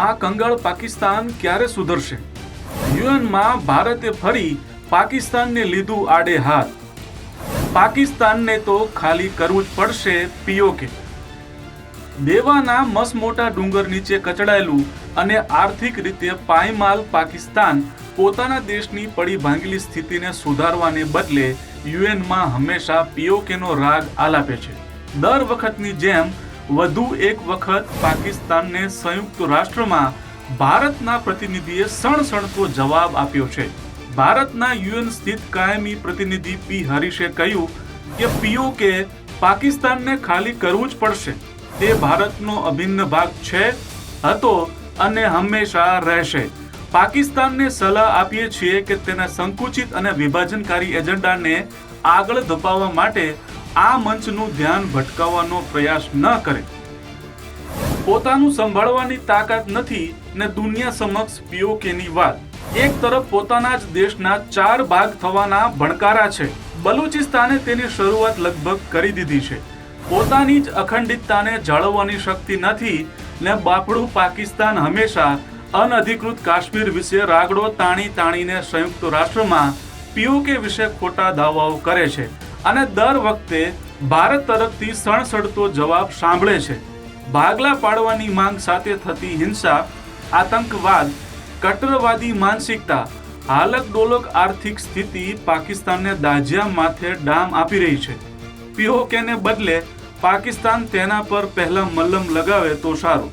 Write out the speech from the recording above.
આ કંગાળ પાકિસ્તાન ક્યારે સુધરશે? યુએનમાં ભારતે ફરી પાકિસ્તાનને લીધું આડે હાથ. પાકિસ્તાનને તો ખાલી કરવું જ પડશે પીઓકે. દેવાના મસમોટા ડુંગર નીચે કચડાયેલું અને આર્થિક રીતે પાયમાલ પાકિસ્તાન પોતાના દેશની પડી ભાંગેલી સ્થિતિને સુધારવાને બદલે યુએનમાં હંમેશા પીઓકેનો રાગ આલાપે છે. દર વખતની જેમ વધુ એક વખત પાકિસ્તાનને સંયુક્ત રાષ્ટ્રમાં ભારતના પ્રતિનિધિએ સણસણતો જવાબ આપ્યો છે. ભારતના યુએન સ્થિત કાયમી પ્રતિનિધિ પી હરીશે કહ્યું કે પીઓકે પાકિસ્તાનને ખાલી કરવું જ પડશે. તે ભારતનો અભિન્ન ભાગ છે, હતો અને હંમેશા રહેશે. પાકિસ્તાનને સલાહ આપીએ છીએ કે તેના સંકુચિત અને વિભાજનકારી એજન્ડાને આગળ ધપાવવા માટે આ મંચનું ધ્યાન ભટકાવવાનો પ્રયાસ ન કરે. પોતાનું સંભાળવાની તાકાત નથી ને દુનિયા સમક્ષ પીઓકેની વાત. એક તરફ પોતાના જ દેશના ચાર ભાગ થવાના ભણકારા છે. બલુચિસ્તાને તેની શરૂઆત લગભગ કરી દીધી છે. પોતાની જ અખંડિતતાને જાળવવાની શક્તિ નથી ને બાપડું પાકિસ્તાન હંમેશા અનધિકૃત કાશ્મીર વિશે રાગડો તાણી તાણીને સંયુક્ત રાષ્ટ્રમાં પીઓકે વિશે ખોટા દાવાઓ કરે છે. અને દર વખતે ભારત તરફથી સણસડતો જવાબ સાંભળે છે. ભાગલા પાડવાની માંગ સાથે થતી હિંસા, આતંકવાદ, કટ્ટરવાદી માનસિકતા હાલક ડોલક આર્થિક સ્થિતિ પાકિસ્તાનને દાજ્યા માથે ડામ આપી રહી છે. પીઓકેને બદલે પાકિસ્તાન તેના પર પહેલા મલ્લમ લગાવે તો સારું.